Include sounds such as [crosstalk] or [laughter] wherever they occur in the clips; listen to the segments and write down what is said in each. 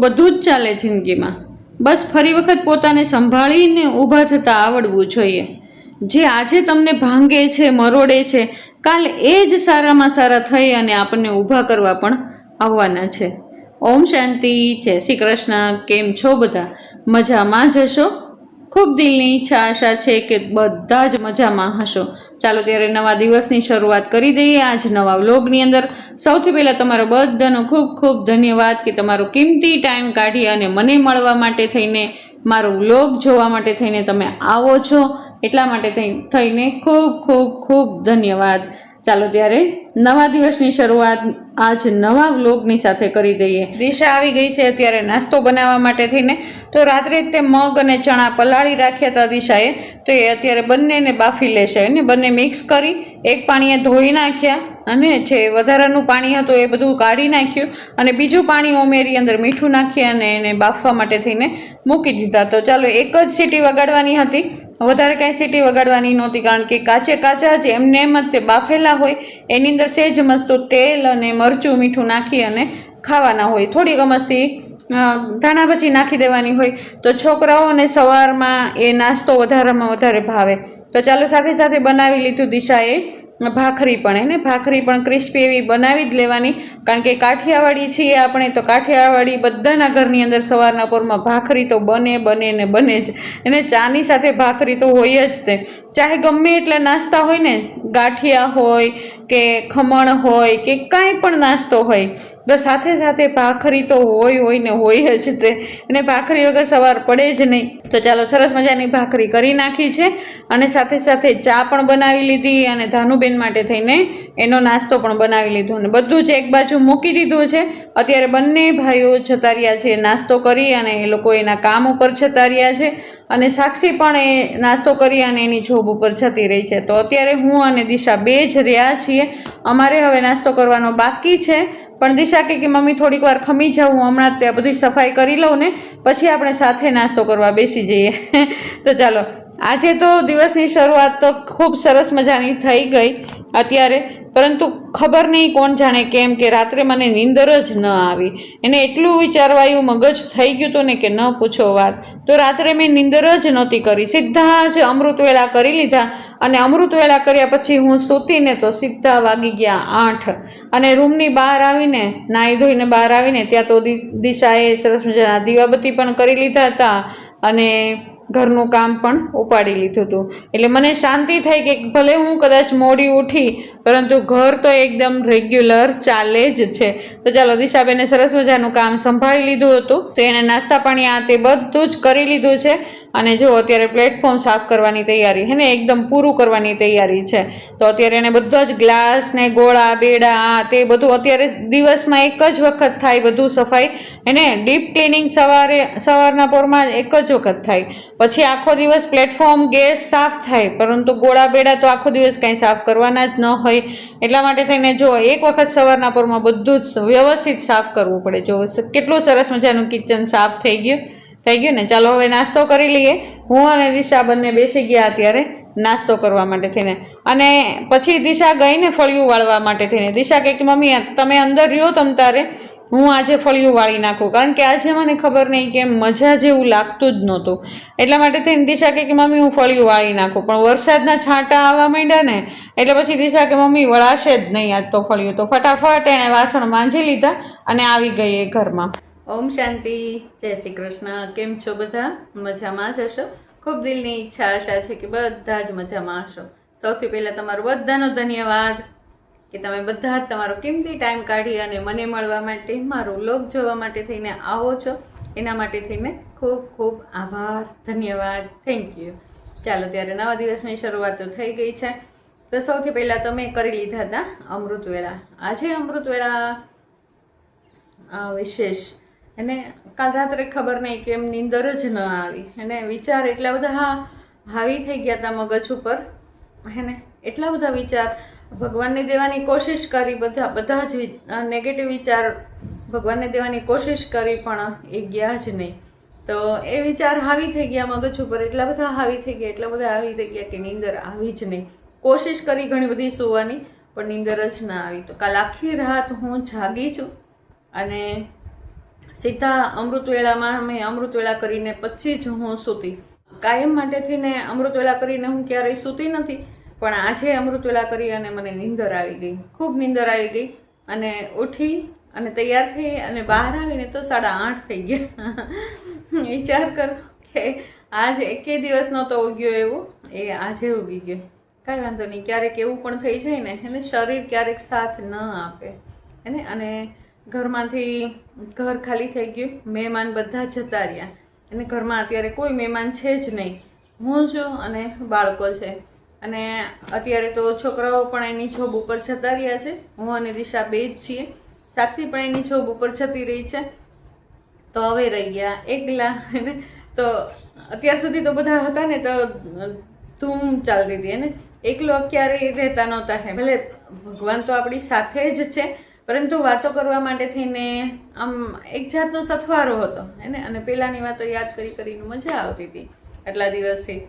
બધું જ ચાલે જિંદગીમાં. બસ ફરી વખત પોતાને સંભાળીને ઊભા થતાં આવડવું જોઈએ. જે આજે તમને ભાંગે છે, મરોડે છે, કાલ એ જ સારામાં સારા થઈ અને આપણને ઊભા કરવા પણ આવવાના છે. ઓમ શાંતિ, જય શ્રી કૃષ્ણ, કેમ છો બધા? મજામાં જશો ખૂબ દિલની ઈચ્છા, આશા છે કે બધા જ મજામાં હશો. ચાલો ત્યારે નવા દિવસની શરૂઆત કરી દઈએ આજ નવા વ્લોગની અંદર. સૌથી પહેલાં તમારો બધાનો ખૂબ ખૂબ ધન્યવાદ કે તમારો કિંમતી ટાઈમ કાઢી અને મને મળવા માટે થઈને, મારો વ્લોગ જોવા માટે થઈને તમે આવો છો. એટલા માટે થઈ- થઈને ખૂબ ખૂબ ખૂબ ધન્યવાદ. ચાલો ત્યારે નવા દિવસની શરૂઆત આજ નવા વ્લોગની સાથે કરી દઈએ. દિશા આવી ગઈ છે, અત્યારે નાસ્તો બનાવવા માટે થઈને. તો રાત્રે તે મગ અને ચણા પલાળી રાખ્યા હતા દિશાએ. તો એ અત્યારે બંનેને બાફી લેશે અને બંને મિક્સ કરી એક પાણીએ ધોઈ નાખ્યા. અને જે વધારાનું પાણી હતું એ બધું કાઢી નાખ્યું અને બીજું પાણી ઉમેરી અંદર મીઠું નાખી અને એને બાફવા માટે થઈને મૂકી દીધા. તો ચાલો એક જ સીટી વગાડવાની હતી. વધારે કાંઈ સીટી વગાડવાની નહોતી કારણ કે કાચે કાચા જ એમને એમ જ તે બાફેલા હોય, એની અંદર સેજ મસ્ત તેલ અને મરચું મીઠું નાખી અને ખાવાના હોય. થોડીક મસ્તી ધાણા પછી નાખી દેવાની હોય. તો છોકરાઓને સવારમાં એ નાસ્તો વધારેમાં વધારે ભાવે. તો ચાલો સાથે સાથે બનાવી લીધું દિશાએ. ભાખરી પણ એને ભાખરી પણ ક્રિસ્પી એવી બનાવી જ લેવાની. કારણ કે કાઠિયાવાડી છીએ આપણે, તો કાઠિયાવાડી બધાના ઘરની અંદર સવારના પોરમાં ભાખરી તો બને બને ને બને જ. એને ચાની સાથે ભાખરી તો હોય જ તે. ચાહે ગમે એટલા નાસ્તા હોય ને, ગાંઠિયા હોય કે ખમણ હોય કે કાંઈ પણ નાસ્તો હોય, તો સાથે સાથે ભાખરી તો હોય હોય ને હોય જ તે. અને ભાખરી વગર સવાર પડે જ નહીં. તો ચાલો સરસ મજાની ભાખરી કરી નાખી છે. અને સાથે સાથે ચા પણ બનાવી લીધી અને ધાનુબેન માટે થઈને એનો નાસ્તો પણ બનાવી લીધો અને બધું જ એક બાજુ મૂકી દીધું છે. અત્યારે બંને ભાઈઓ જતા રહ્યા છે નાસ્તો કરી અને એ લોકો એના કામ ઉપર જતા રહ્યા છે અને સાક્ષી પણ એ નાસ્તો કરી અને એની જોબ ઉપર જતી રહી છે. તો અત્યારે હું અને દિશા બે જ રહ્યા છીએ. અમારે હવે નાસ્તો કરવાનો બાકી છે. પણ દિશા કે મમ્મી થોડીક વાર ખમી જાઉં હમણાં ત્યાં બધી સફાઈ કરી લઉં ને, પછી આપણે સાથે નાસ્તો કરવા બેસી જઈએ. [laughs] તો ચાલો આજે તો દિવસની શરૂઆત તો ખૂબ સરસ મજાની થઈ ગઈ અત્યારે, પરંતુ ખબર નહીં કોણ જાણે કેમ કે રાત્રે મને નીંદર જ ન આવી. એને એટલું વિચારવાયું મગજ થઈ ગયું હતું ને કે ન પૂછો વાત. તો રાત્રે મેં નીંદર જ નહોતી કરી. સીધા જ અમૃતવેળા કરી લીધા અને અમૃતવેળા કર્યા પછી હું સૂતીને તો સીધા વાગી ગયા આઠ. અને રૂમની બહાર આવીને, નાહી ધોઈને બહાર આવીને ત્યાં તો દિશાએ સરસ મજાના દીવાબત્તી પણ કરી લીધા હતા અને ઘરનું કામ પણ ઉપાડી લીધું હતું. એટલે મને શાંતિ થઈ કે ભલે હું કદાચ મોડી ઉઠી, પરંતુ ઘર તો એકદમ રેગ્યુલર ચાલે જ છે. તો ચાલો દિશાબેને સરસ મજાનું કામ સંભાળી લીધું હતું. તો એને નાસ્તા પાણી આ તે બધું જ કરી લીધું છે. અને જો અત્યારે પ્લેટફોર્મ સાફ કરવાની તૈયારી હે ને, એકદમ પૂરું કરવાની તૈયારી છે, તો અત્યારે એને બધા જ ગ્લાસ ને ગોળા, બેડા, આ તે બધું અત્યારે દિવસમાં એક જ વખત થાય બધું સફાઈ, એને ડીપ ક્લિનિંગ સવારે, સવારના પોરમાં એક જ વખત થાય. પછી આખો દિવસ પ્લેટફોર્મ ગેસ સાફ થાય, પરંતુ ગોળા, બેડા તો આખો દિવસ કાંઈ સાફ કરવાના જ ન હોય. એટલા માટે થઈને જો એક વખત સવારના પોરમાં બધું જ વ્યવસ્થિત સાફ કરવું પડે. જો કેટલું સરસ મજાનું કિચન સાફ થઈ ગયું. થઈ ગયું ને? ચાલો હવે નાસ્તો કરી લઈએ. હું અને દિશા બંને બેસી ગયા અત્યારે નાસ્તો કરવા માટે થઈને. અને પછી દિશા ગઈને ફળિયું વાળવા માટે થઈને. દિશા કહે કે, મમ્મી તમે અંદર રહ્યો તમ તારે. હું આજે ફળિયું વાળી નાખું. કારણ કે આજે મને ખબર નહીં કે મજા જેવું લાગતું જ નહોતું. એટલા માટે થઈને દિશા કે, મમ્મી, હું ફળિયું વાળી નાખું. પણ વરસાદના છાંટા આવવા માંડ્યા ને, એટલે પછી દિશા કે, મમ્મી, વળાશે જ નહીં આજ તો ફળિયું. તો ફટાફટ એણે વાસણ માંજી લીધા અને આવી ગઈ એ ઘરમાં. ઓમ શાંતિ, જય શ્રી કૃષ્ણ. કેમ છો બધા? મજામાં જ હશો? ખૂબ દિલની ઈચ્છા આશા છે કે બધા જ મજામાં હશો. સૌથી પહેલાં તમારો બધાનો ધન્યવાદ કે તમે બધા જ તમારો કિંમતી ટાઈમ કાઢી અને મને મળવા માટે, મારો લોક જોવા માટે થઈને આવો છો. એના માટે થઈને ખૂબ ખૂબ આભાર. ધન્યવાદ. થેન્ક યુ ચાલો, ત્યારે નવા દિવસની શરૂઆત તો થઈ ગઈ છે. તો સૌથી પહેલાં તો મેં કરી લીધા હતા અમૃતવેળા. આજે અમૃતવેળા વિશેષ એને કાલ રાત્રે ખબર નહીં કે એમ નીંદર જ ન આવી. એને વિચાર એટલા બધા હા, હાવી થઈ ગયા હતા મગજ ઉપર. હેને, એટલા બધા વિચાર. ભગવાનને દેવાની કોશિશ કરી બધા બધા જ નેગેટિવ વિચાર ભગવાનને દેવાની કોશિશ કરી પણ એ ગયા જ નહીં તો એ વિચાર હાવી થઈ ગયા મગજ ઉપર. એટલા બધા હાવી થઈ ગયા, એટલા બધા હાવી થઈ ગયા કે નીંદર આવી જ નહીં કોશિશ કરી ઘણી બધી સુવાની, પણ નીંદર જ ના આવી. તો કાલ આખી રાત હું જાગી છું અને સીધા અમૃતવેળામાં મેં અમૃતવેળા કરીને પછી જ હું સૂતી. કાયમ માટે થઈને અમૃતવેળા કરીને હું ક્યારેય સૂતી નથી, પણ આજે અમૃતવેળા કરી અને મને નીંદર આવી ગઈ. ખૂબ નીંદર આવી ગઈ અને ઉઠી અને તૈયાર થઈ અને બહાર આવીને તો સાડા આઠ થઈ ગયા. [laughs] વિચાર કર કે આજ એકે દિવસ નહોતો ઉગ્યો એવો, એ આજે ઉગી ગયો. કાંઈ વાંધો નહીં, ક્યારેક એવું પણ થઈ જાય ને, એને શરીર ક્યારેક સાથ ન આપે. એને અને ઘરમાંથી ઘર ખાલી થઈ ગયું, મહેમાન બધા જતા રહ્યા. અને ઘરમાં અત્યારે કોઈ મહેમાન છે જ નહીં. હું છું અને બાળકો છે. અને અત્યારે તો છોકરાઓ પણ એની જોબ ઉપર જતા રહ્યા છે. હું અને દિશા બે જ છીએ. સાક્ષી પણ એની જોબ ઉપર જતી રહી છે. તો હવે રહી ગયા એકલા. તો અત્યાર સુધી તો બધા હતા ને, તો ધૂમ ચાલતી હતી એને એકલો ક્યારેય રહેતા નહોતા, હે. ભલે ભગવાન તો આપણી સાથે જ છે પરંતુ વાતો કરવા માટે થઈને આમ એક જાતનો સથવારો હતો એને અને પહેલાંની વાતો યાદ કરી કરીને મજા આવતી હતી આટલા દિવસથી.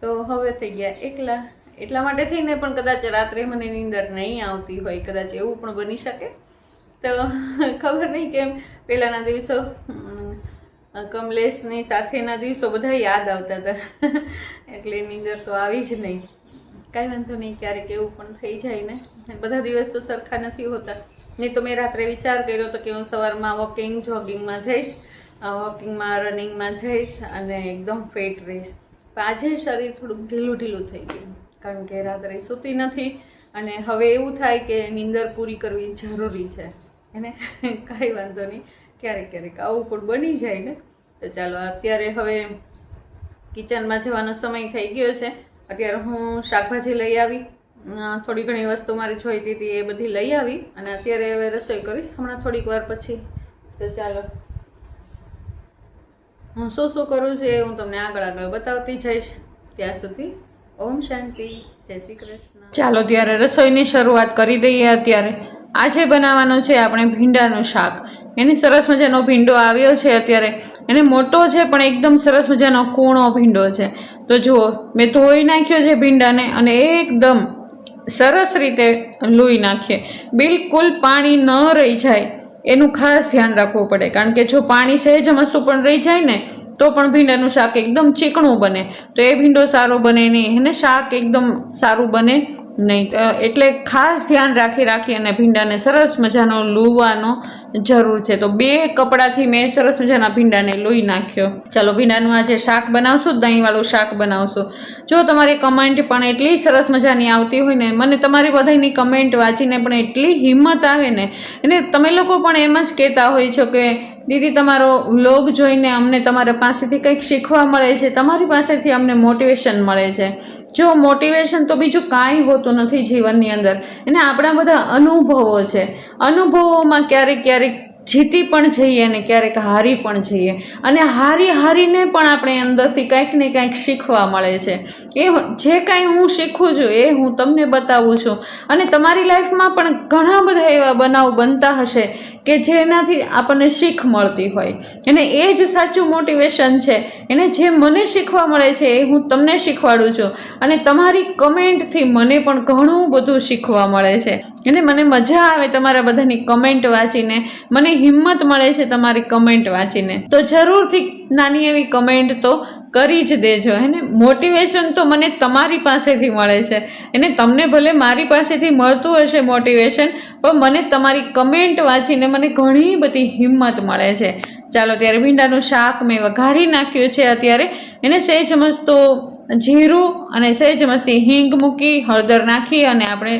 તો હવે થઈ ગયા એકલા. એટલા માટે થઈને પણ કદાચ રાત્રે મને નીંદર નહીં આવતી હોય, કદાચ એવું પણ બની શકે. તો ખબર નહીં કેમ પહેલાંના દિવસો કમલેશની સાથેના દિવસો બધા યાદ આવતા હતા. એટલે નીંદર તો આવી જ નહીં. કાંઈ વાંધો નહીં, ક્યારેક એવું પણ થઈ જાય ને બધા દિવસ તો સરખા નથી હોતા. નહીં તો મેં રાત્રે વિચાર કર્યો હતો કે હું સવારમાં વોકિંગ જોગિંગમાં જઈશ. વોકિંગમાં રનિંગમાં જઈશ અને એકદમ ફિટ રહીશ. આજે શરીર થોડુંક ઢીલું ઢીલું થઈ ગયું. કારણ કે રાત્રે સૂતી નથી અને હવે એવું થાય કે નીંદર પૂરી કરવી જરૂરી છે. એને કાંઈ વાંધો નહીં. ક્યારેક ક્યારેક આવું પણ બની જાય ને. તો ચાલો, અત્યારે હવે કિચનમાં જવાનો સમય થઈ ગયો છે. અત્યારે હું શાકભાજી લઈ આવી. થોડી ઘણી વસ્તુ મારી જોઈતી હતી એ બધી લઈ આવી અને અત્યારે હવે રસોઈ કરીશ. હમણાં થોડીક વાર પછી. તો ચાલો. હું શું શું કરું છું એ હું તમને આગળ આગળ બતાવતી જઈશ. ત્યાં સુધી ઓમ શાંતિ. જય શ્રી કૃષ્ણ. ચાલો, ત્યારે રસોઈની શરૂઆત કરી દઈએ અત્યારે. આજે બનાવવાનું છે આપણે ભીંડાનું શાક. એની સરસ મજાનો ભીંડો આવ્યો છે અત્યારે. એને મોટો છે, પણ એકદમ સરસ મજાનો કૂણો ભીંડો છે. તો જુઓ, મેં ધોઈ નાખ્યો છે ભીંડાને અને એકદમ સરસ રીતે લૂઈ નાખીએ. બિલકુલ પાણી ન રહી જાય, એનું ખાસ ધ્યાન રાખવું પડે. કારણ કે જો પાણી સહેજ મસ્તું પણ રહી જાય ને, તો પણ ભીંડાનું શાક એકદમ ચીકણું બને. તો એ ભીંડો સારો બને નહીં. એને શાક એકદમ સારું બને. નહીં એટલે ખાસ ધ્યાન રાખી રાખી અને ભીંડાને સરસ મજાનો લૂવાનો જરૂર છે. તો બે કપડાથી મેં સરસ મજાના ભીંડાને લોહી નાખ્યો. ચાલો, ભીંડાનું આજે શાક બનાવશું, દહીંવાળું શાક બનાવશું. જો તમારી કમેન્ટ પણ એટલી સરસ મજાની આવતી હોય ને, મને તમારી બધાની કમેન્ટ વાંચીને પણ એટલી હિંમત આવે ને, અને તમે લોકો પણ એમ જ કહેતા હોય છો કે, દીદી, તમારો વ્લોગ જોઈને અમને તમારા પાસેથી કંઈક શીખવા મળે છે, તમારી પાસેથી અમને મોટિવેશન મળે છે. જો મોટિવેશન તો બીજું કાંઈ હોતું નથી જીવનની અંદર. એને આપણા બધા અનુભવો છે. અનુભવોમાં ક્યારેક ક્યારેક જીતી પણ જઈએ અને ક્યારેક હારી પણ જઈએ. અને હારી હારીને પણ આપણે અંદરથી કંઈક ને કંઈક શીખવા મળે છે. એ જે કાંઈ હું શીખું છું એ હું તમને બતાવું છું. અને તમારી લાઈફમાં પણ ઘણા બધા એવા બનાવ બનતા હશે કે જેનાથી આપણને શીખ મળતી હોય. અને એ જ સાચું મોટિવેશન છે. એને જે મને શીખવા મળે છે એ હું તમને શીખવાડું છું. અને તમારી કમેન્ટથી મને પણ ઘણું બધું શીખવા મળે છે. અને મને મજા આવે તમારા બધાની કમેન્ટ વાંચીને. મને હિંમત મળે છે તમારી કમેન્ટ વાંચીને. તો જરૂરથી નાની એવી કમેન્ટ તો કરી જ દેજો, હે ને? મોટિવેશન તો મને તમારી પાસેથી મળે છે. એને તમને ભલે મારી પાસેથી મળતું હશે મોટિવેશન પણ મને તમારી કમેન્ટ વાંચીને મને ઘણી બધી હિંમત મળે છે. ચાલો, ત્યારે ભીંડાનું શાક મેં વઘારી નાખ્યું છે અત્યારે. એને સહેજ મસ્તો જીરું અને સહેજ મસ્તી હિંગ મૂકી, હળદર નાખી અને આપણે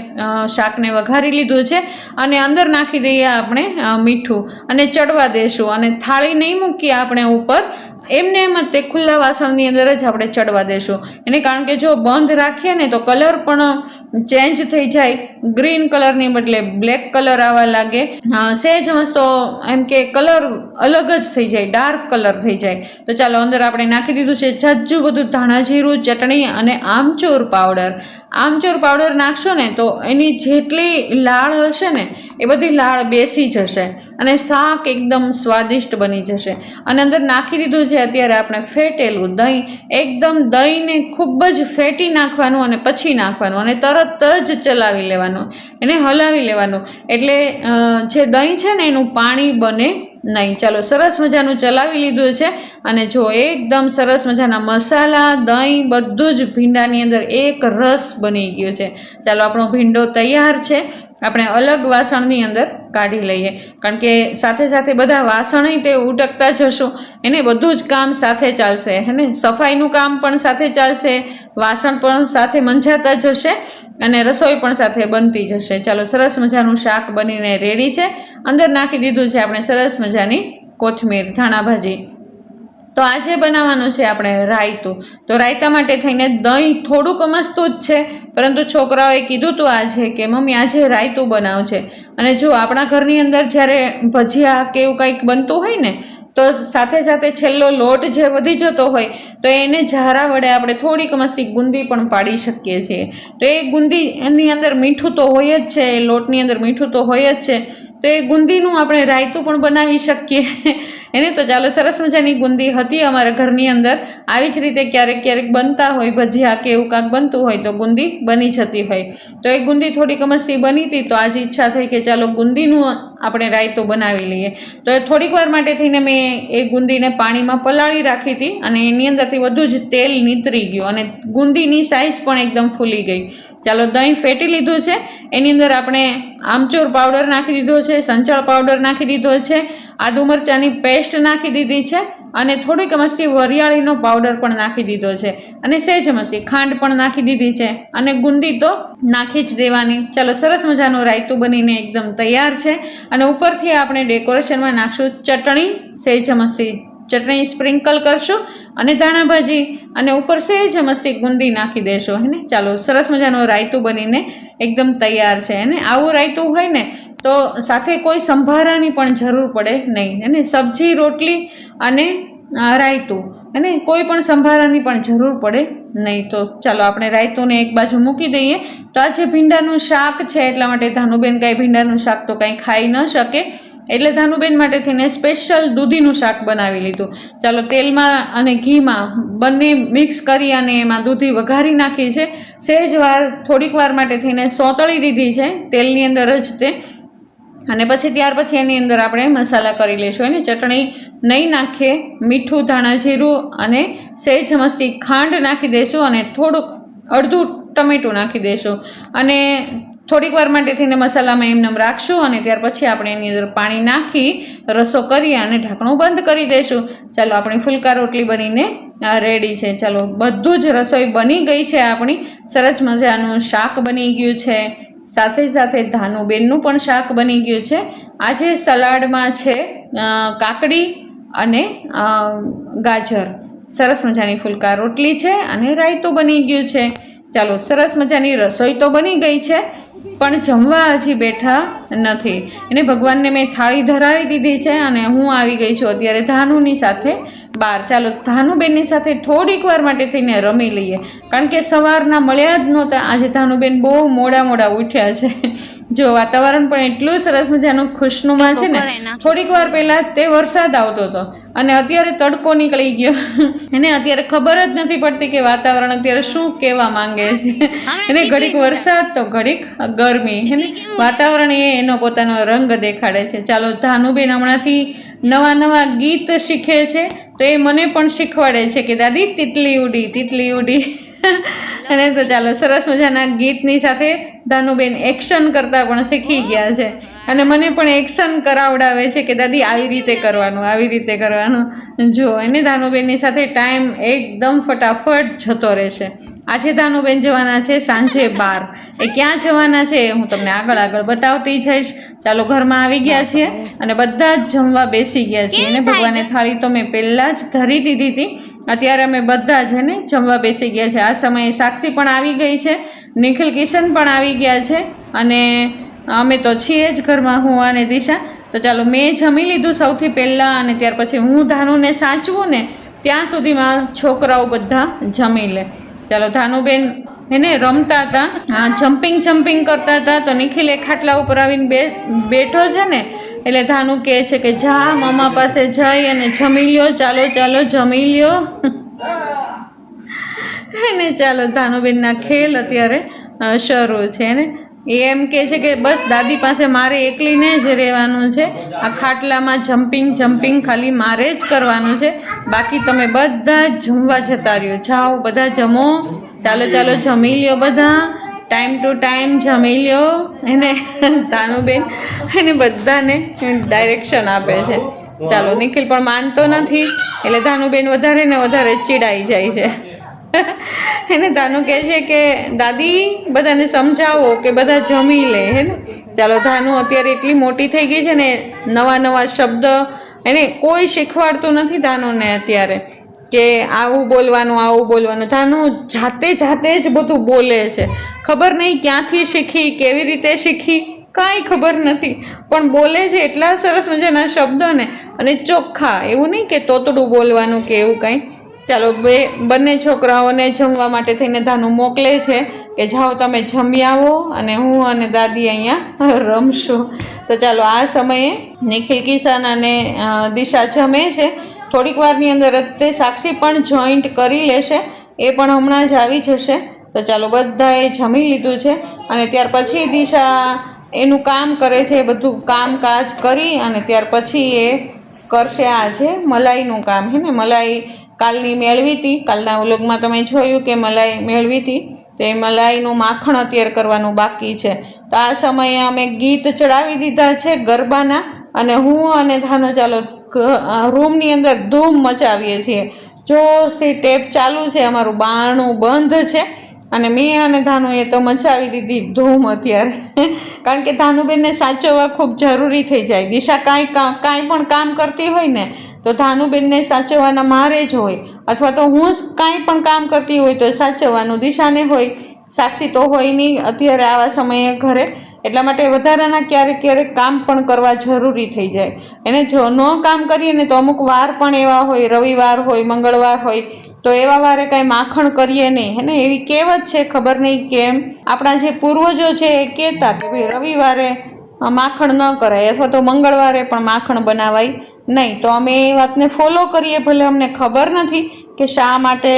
શાકને વઘારી લીધું છે. અને અંદર નાખી દઈએ આપણે મીઠું. અને ચડવા દેશું. અને થાળી નહીં મૂકીએ આપણે ઉપર. એમને એમ જ તે ખુલ્લા વાસણની અંદર જ આપણે ચડવા દેશું. એને કારણ કે જો બંધ રાખીએ ને તો કલર પણ ચેન્જ થઈ જાય. ગ્રીન કલરની બદલે બ્લેક કલર આવવા લાગે. સહેજ મસ્તો એમ કે કલર અલગ જ થઈ જાય, ડાર્ક કલર થઈ જાય. તો ચાલો અંદર આપણે નાખી દીધું છે જાજુ બધું ધાણા જીરું ચટણી અને આમચૂર પાવડર. આમચૂર પાવડર નાખશો ને તો એની જેટલી લાળ હશે ને એ બધી લાળ બેસી જશે અને શાક એકદમ સ્વાદિષ્ટ બની જશે. અને અંદર નાખી દીધું છે અત્યારે આપણે ફેટેલું દહીં. એકદમ દહીંને ખૂબ જ ફેટી નાખવાનું અને પછી નાખવાનું અને તરત જ ચલાવી લેવાનું. એને હલાવી લેવાનું. એટલે જે દહીં છે ને એનું પાણી બને નહીં, ચાલો સરસ મજાનું ચલાવી લીધું છે. અને જો એકદમ સરસ મજાના મસાલા, દહીં, બધું જ ભીંડાની અંદર એક રસ બની ગયો છે. ચાલો આપણો ભીંડો તૈયાર છે. આપણે અલગ વાસણની અંદર કાઢી લઈએ. કારણ કે સાથે સાથે બધા વાસણ તે ઉટકતા જશું એને બધું જ કામ સાથે ચાલશે. હે ને? સફાઈનું કામ પણ સાથે ચાલશે, વાસણ પણ સાથે મંજાતા જશે અને રસોઈ પણ સાથે બનતી જશે ચાલો, સરસ મજાનું શાક બનીને રેડી છે. અંદર નાખી દીધું છે આપણે સરસ મજાની કોથમીર ધાણા ભાજી તો આજે બનાવવાનું છે આપણે રાયતું, તો રાયતા માટે થઈને દહીં થોડુંક મસ્તું જ છે. પરંતુ છોકરાઓએ કીધું હતું આજે કે, મમ્મી, આજે રાયતું બનાવશે અને જો આપણા ઘરની અંદર જ્યારે ભજીયા કે એવું કંઈક બનતું હોય ને, તો સાથે સાથે છેલ્લો લોટ જે વધી જતો હોય, તો એને ઝારા વડે આપણે થોડીક મસ્તી ગુંદી પણ પાડી શકીએ છીએ. તો એ ગુંદી એની અંદર મીઠું તો હોય જ છે લોટની અંદર મીઠું તો હોય જ છે. તો એ ગુંદીનું આપણે રાયતું પણ બનાવી શકીએ. એને તો ચાલો સરસ મજાની ગુંદી હતી અમારા ઘરની અંદર. આવી જ રીતે ક્યારેક ક્યારેક બનતા હોય, ભજીયા કે એવું કાંક બનતું હોય તો ગુંદી બની જતી હોય. તો એ ગુંદી થોડી કમસ્તી બની હતી તો આજે ઈચ્છા થઈ કે ચાલો ગુંદીનું આપણે રાયતો બનાવી લઈએ. તો એ થોડીક વાર માટે થઈને મેં એ ગુંદીને પાણીમાં પલાળી રાખી હતી અને એની અંદરથી બધું જ તેલ નીતરી ગયું અને ગુંદીની સાઇઝ પણ એકદમ ફૂલી ગઈ. ચાલો દહીં ફેટી લીધું છે, એની અંદર આપણે આમચૂર પાવડર નાખી દીધો છે, સંચળ પાવડર નાખી દીધો છે, આદુ મરચાંની પેસ્ટ નાખી દીધી છે અને થોડીક મસ્તી વરિયાળીનો પાવડર પણ નાખી દીધો છે અને સહેજ મસ્તી ખાંડ પણ નાખી દીધી છે અને ગુંદી તો નાખી જ દેવાની. ચાલો, સરસ મજાનું રાયતું બનીને એકદમ તૈયાર છે. અને ઉપરથી આપણે ડેકોરેશનમાં નાખશું ચટણી સહેજ મસ્તી. ચટણી સ્પ્રિંકલ કરશું અને ધાણાભાજી અને ઉપર સહેજ મસ્તી ગુંદી નાખી દેશો, હે ને? ચાલો, સરસ મજાનું રાયતું બનીને એકદમ તૈયાર છે અને આવું રાયતું હોય ને, તો સાથે કોઈ સંભારાની પણ જરૂર પડે નહીં અને સબ્જી, રોટલી અને રાયતું અને કોઈ પણ સંભારાની પણ જરૂર પડે નહીં. તો ચાલો, આપણે રાયતુંને એક બાજુ મૂકી દઈએ. તો આ જે ભીંડાનું શાક છે, એટલા માટે ધાનુબેન કાંઈ ભીંડાનું શાક તો કાંઈ ખાઈ ન શકે. એટલે ધાનુબેન માટે થઈને સ્પેશિયલ દૂધીનું શાક બનાવી લીધું. ચાલો તેલમાં અને ઘીમાં બંને મિક્સ કરી અને એમાં દૂધી વઘારી નાખી છે. સહેજ વાર થોડીક વાર માટે થઈને સોતળી દીધી છે તેલની અંદર જ તે. અને પછી ત્યાર પછી એની અંદર આપણે મસાલા કરી લઈશું એને ચટણી નહીં નાખીએ. મીઠું, ધાણા જીરું અને સહેજ મસ્તી ખાંડ નાખી દઈશું અને થોડુંક અડધું ટમેટું નાખી દઈશું અને થોડીક વાર માટે થઈને મસાલામાં એમ એમ રાખશું અને ત્યાર પછી આપણે એની અંદર પાણી નાખી રસો કરી અને ઢાંકણું બંધ કરી દઈશું. ચાલો, આપણી ફુલકા રોટલી બનીને રેડી છે. ચાલો, બધું જ રસોઈ બની ગઈ છે આપણી. સરસ મજાનું શાક બની ગયું છે. સાથે સાથે ધાનુબેનનું પણ શાક બની ગયું છે. આજે સલાડમાં છે કાકડી અને ગાજર. સરસ મજાની ફુલકા રોટલી છે અને રાયતું બની ગયું છે. ચાલો, સરસ મજાની રસોઈ તો બની ગઈ છે. પણ જમવા હજી બેઠા નથી. એને ભગવાનને મેં થાળી ધરાવી દીધી છે અને હું આવી ગઈ છું અત્યારે ધાનુની સાથે બહાર. ચાલો, ધાનુબેનની સાથે થોડીક વાર માટે થઈને રમી લઈએ. કારણ કે સવારના મળ્યા જ નહોતા. આજે ધાનુબેન બહુ મોડા મોડા ઉઠ્યા છે. જો વાતાવરણ પણ એટલું સરસ મજાનું ખુશનુમા છે ને થોડીક વાર પહેલા તે વરસાદ આવતો હતો અને અત્યારે તડકો નીકળી ગયો. એને અત્યારે ખબર જ નથી પડતી કે વાતાવરણ અત્યારે શું કહેવા માંગે છે. અને ઘડીક વરસાદ તો ઘડીક ગરમી વાતાવરણ એ એનો પોતાનો રંગ દેખાડે છે. ચાલો ધાનુબેન હમણાંથી નવા નવા ગીત શીખે છે. તો એ મને પણ શીખવાડે છે કે દાદી તિતલી ઉડી તિતલી ઉડી. અને તો ચાલો સરસ મજાના ગીતની સાથે ધાનુબેન એક્શન કરતા પણ શીખી ગયા છે. અને મને પણ એક્શન કરાવડાવે છે કે દાદી આવી રીતે કરવાનું આવી રીતે કરવાનું. જો એને ધાનુબેનની સાથે ટાઈમ એકદમ ફટાફટ જતો રહેશે. આજે ધાનુબેન જવાના છે સાંજે [laughs] બાર. એ ક્યાં જવાના છે હું તમને આગળ આગળ બતાવતી જઈશ. ચાલો ઘરમાં આવી ગયા છીએ અને બધા જ જમવા બેસી ગયા છીએ. અને ભગવાને થાળી તો મેં પહેલાં જ ધરી દીધી હતી. અત્યારે અમે બધા જ ને જમવા બેસી ગયા છે. આ સમયે સાક્ષી પણ આવી ગઈ છે, નિખિલ કિશન પણ આવી ગયા છે અને અમે તો છીએ જ ઘરમાં, હું અને દિશા. તો ચાલો, મેં જમી લીધું સૌથી પહેલાં અને ત્યાર પછી હું ધાનુને સાચવું ને ત્યાં સુધીમાં છોકરાઓ બધા જમી લે. ચાલો, ધાનુબેન એને રમતા હતા. જમ્પિંગ જમ્પિંગ કરતા હતા. તો નિખિલ એક ખાટલા ઉપર આવીને બેઠો છે ને એટલે ધાનુ કહે છે કે જા મમ્મા પાસે જઈ અને જમી લ્યો, ચાલો ચાલો, જમી લ્યો. અને ચાલો, ધાનુબેનના ખેલ અત્યારે શરૂ છે. ને એ એમ કહે છે કે બસ દાદી પાસે મારે એકલીને જ રહેવાનું છે. આ ખાટલામાં જમ્પિંગ જમ્પિંગ ખાલી મારે જ કરવાનું છે. બાકી તમે બધા જ જમવા જતા રહ્યો. જાઓ, બધા જમો. ચાલો ચાલો, જમી લ્યો બધા. ટાઈમ ટુ ટાઈમ જમી લ્યો એને તાનુબેન એને બધાને ડાયરેક્શન આપે છે. ચાલો નિખિલ પણ માનતો નથી એટલે ધાનુબેન વધારે ને વધારે ચીડાઈ જાય છે. એને ધાનુ કહે છે કે દાદી બધાને સમજાવો કે બધા જમી લે. હે ને? ચાલો ધાનુ અત્યારે એટલી મોટી થઈ ગઈ છે ને નવા નવા શબ્દ એને કોઈ શીખવાડતું નથી ધાનુને અત્યારે. કે આવું બોલવાનું આવું બોલવાનું. ધાનુ, જાતે જાતે જ બધું બોલે છે. ખબર નહીં ક્યાંથી શીખી, કેવી રીતે શીખી? કાંઈ ખબર નથી. પણ બોલે છે એટલા સરસ મજાના શબ્દોને. અને ચોખ્ખા, એવું નહીં કે તોતડું બોલવાનું કે એવું કાંઈ. ચાલો, બે, બંને છોકરાઓને જમવા માટે થઈને ધાનું મોકલે છે કે જાઓ તમે જમી આવો અને હું અને દાદી અહીંયા રમશું. તો ચાલો, આ સમયે નિખિલ કિશન અને દિશા જમે છે. થોડીક વારની અંદર તે સાક્ષી પણ જોઈન્ટ કરી લેશે. એ પણ હમણાં જ આવી જશે. તો ચાલો બધાએ જમી લીધું છે અને ત્યાર પછી દિશા એનું કામ કરે છે બધું કામકાજ કરી અને ત્યાર પછી એ કરશે આજે મલાઈનું કામ. હે ને? મલાઈ કાલની મેળવી હતી. કાલના વ્લોગમાં તમે જોયું કે મલાઈ મેળવી હતી. તો મલાઈનું માખણ અત્યારે કરવાનું બાકી છે. તો આ સમયે અમે ગીત ચડાવી દીધા છે ગરબાના અને હું અને ધાનો ચાલો રૂમની અંદર ધૂમ મચાવીએ છીએ. જો સી ટેપ ચાલુ છે, અમારું બારણું બંધ છે. અને મેં અને ધાનુએ તો મચાવી દીધી ધૂમ અત્યારે. કારણ કે ધાનુબેનને સાચવવા ખૂબ જરૂરી થઈ જાય. દિશા કાંઈ કાંઈ પણ કામ કરતી હોય ને, તો ધાનુબેનને સાચવવાના મારે જ હોય. અથવા તો હું કાંઈ પણ કામ કરતી હોય તો સાચવવાનું દિશાને હોય. સાક્ષી તો હોય નહીં અત્યારે આવા સમયે ઘરે. એટલા માટે વધારાના ક્યારેક ક્યારેક કામ પણ કરવા જરૂરી થઈ જાય. એને જો ન કામ કરીએ ને તો અમુક વાર પણ એવા હોય, રવિવાર હોય, મંગળવાર હોય, તો એવા વારે કાંઈ માખણ કરીએ નહીં. હે ને? એવી કહેવત છે, ખબર નહીં કેમ? આપણા જે પૂર્વજો છે એ કહેતા કે ભાઈ રવિવારે માખણ ન કરાય અથવા તો મંગળવારે પણ માખણ બનાવાય નહીં. તો અમે એ વાતને ફોલો કરીએ, ભલે અમને ખબર નથી કે શા માટે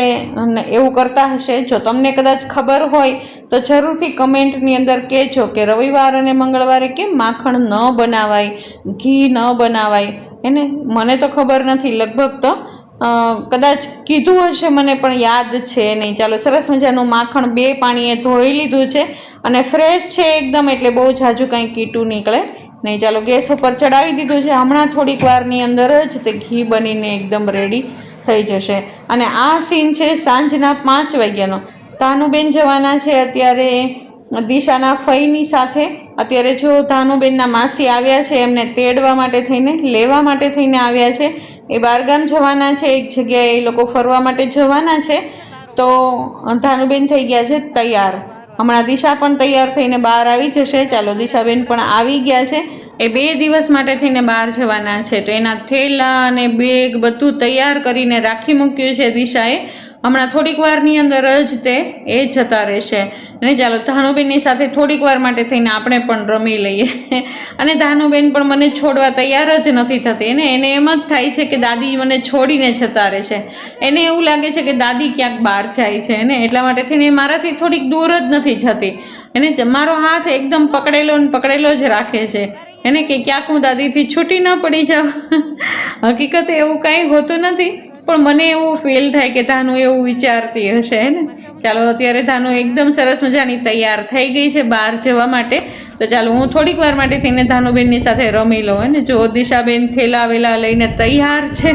એવું કરતા હશે? જો તમને કદાચ ખબર હોય, તો જરૂરથી કમેન્ટની અંદર કહેજો કે રવિવાર અને મંગળવારે કેમ માખણ ન બનાવાય, ઘી ન બનાવાય? એને મને તો ખબર નથી. લગભગ તો કદાચ કીધું હશે મને, પણ યાદ છે નહીં. ચાલો, સરસ મજાનું માખણ બે પાણીએ ધોઈ લીધું છે અને ફ્રેશ છે એકદમ, એટલે બહુ જાજુ કાંઈ કીટું નીકળે નહીં. ચાલો, ગેસ ઉપર ચડાવી દીધું છે. હમણાં થોડીક વારની અંદર જ તે ઘી બનીને એકદમ રેડી થઈ જશે. અને આ સીન છે સાંજના પાંચ વાગ્યાનો. ધાનુબેન જવાના છે અત્યારે દિશાના ફઈની સાથે. અત્યારે જો ધાનુબેનના માસી આવ્યા છે, એમને તેડવા માટે થઈને, લેવા માટે થઈને આવ્યા છે. એ બારગામ જવાના છે, એક જગ્યાએ એ લોકો ફરવા માટે જવાના છે. તો ધાનુબેન થઈ ગયા છે તૈયાર. હમણાં દિશા પણ તૈયાર થઈને બહાર આવી જશે. ચાલો દિશાબેન પણ આવી ગયા છે. એ બે દિવસ માટે થઈને બહાર જવાના છે. તો એના થેલા અને બેગ બધું તૈયાર કરીને રાખી મૂક્યું છે દિશાએ. હમણાં થોડીક વારની અંદર જ તે એ જતા રહેશે. અને ચાલો, ધાનુબેનની સાથે થોડીક વાર માટે થઈને આપણે પણ રમી લઈએ. અને ધાનુબેન પણ મને છોડવા તૈયાર જ નથી થતી. એને એને એમ જ થાય છે કે દાદી મને છોડીને જતા રહેશે. એને એવું લાગે છે કે દાદી ક્યાંક બહાર જાય છે. ને એટલા માટે થઈને મારાથી થોડીક દૂર જ નથી જતી. એને મારો હાથ એકદમ પકડેલો ને પકડેલો જ રાખે છે. એને કે ક્યાંક હું દાદીથી છૂટી ન પડી જાઉં. હકીકતે એવું કાંઈ હોતું નથી, પણ મને એવું ફીલ થાય કે ધાનુ એવું વિચારતી હશે ને? ચાલો, અત્યારે ધાનુ એકદમ સરસ મજાની તૈયાર થઈ ગઈ છે બહાર જવા માટે. તો ચાલો, હું થોડીક વાર માટે થઈને ધાનુબેનની સાથે રમી લઉં, હે ને? જો દિશાબેન થેલા વેલા લઈને તૈયાર છે.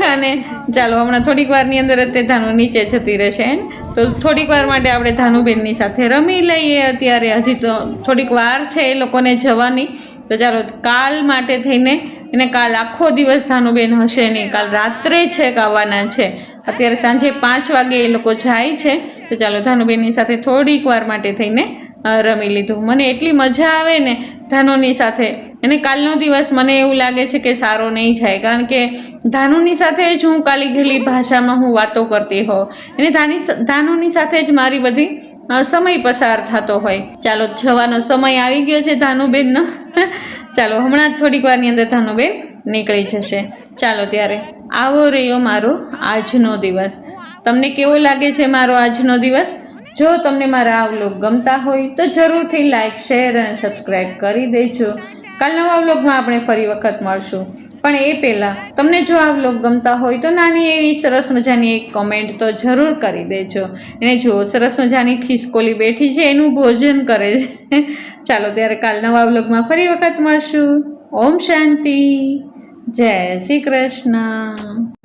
અને ચાલો, હમણાં થોડીક વારની અંદર જ તે ધાનુ નીચે જતી રહેશે તો થોડીક વાર માટે આપણે ધાનુબેનની સાથે રમી લઈએ. અત્યારે હજી તો થોડીક વાર છે એ લોકોને જવાની. તો ચાલો, કાલ માટે થઈને એને કાલ આખો દિવસ ધાનુબેન હશે નહીં કાલ રાત્રે છે આવવાના છે. અત્યારે સાંજે પાંચ વાગે એ લોકો જાય છે. તો ચાલો, ધાનુબેનની સાથે થોડીક વાર માટે થઈને રમી લીધું. મને એટલી મજા આવે ને ધાનુની સાથે. અને કાલનો દિવસ મને એવું લાગે છે કે સારો નહીં જાય. કારણ કે ધાનુની સાથે જ હું કાલી ગેલી ભાષામાં હું વાતો કરતી હોઉં. અને ધાની ધાનુની સાથે જ મારી બધી સમય પસાર થતો હોય. ચાલો, જવાનો સમય આવી ગયો છે ધાનુબેનનો. [laughs] ચાલો, હમણાં જ થોડીક વારની અંદર ધાનુબેન નીકળી જશે. ચાલો, ત્યારે આવો રહ્યો મારો આજનો દિવસ. તમને કેવો લાગે છે મારો આજનો દિવસ? જો તમને મારા આ ગમતા હોય તો જરૂરથી લાઇક શેર અને સબસ્ક્રાઈબ કરી દેજો. કાલ નવા વ્લોગમાં આપણે ફરી વખત મળશું. પણ એ પહેલાં તમને જો આ વ્લોગ ગમતા હોય તો નાની એવી સરસ મજાની એક કોમેન્ટ તો જરૂર કરી દેજો. એને જો સરસ મજાની ખિસકોલી બેઠી છે એનું ભોજન કરે છે. [laughs] ચાલો ત્યારે કાલ નવા વ્લોગમાં ફરી વખત મળશું. ઓમ શાંતિ. જય શ્રી કૃષ્ણ.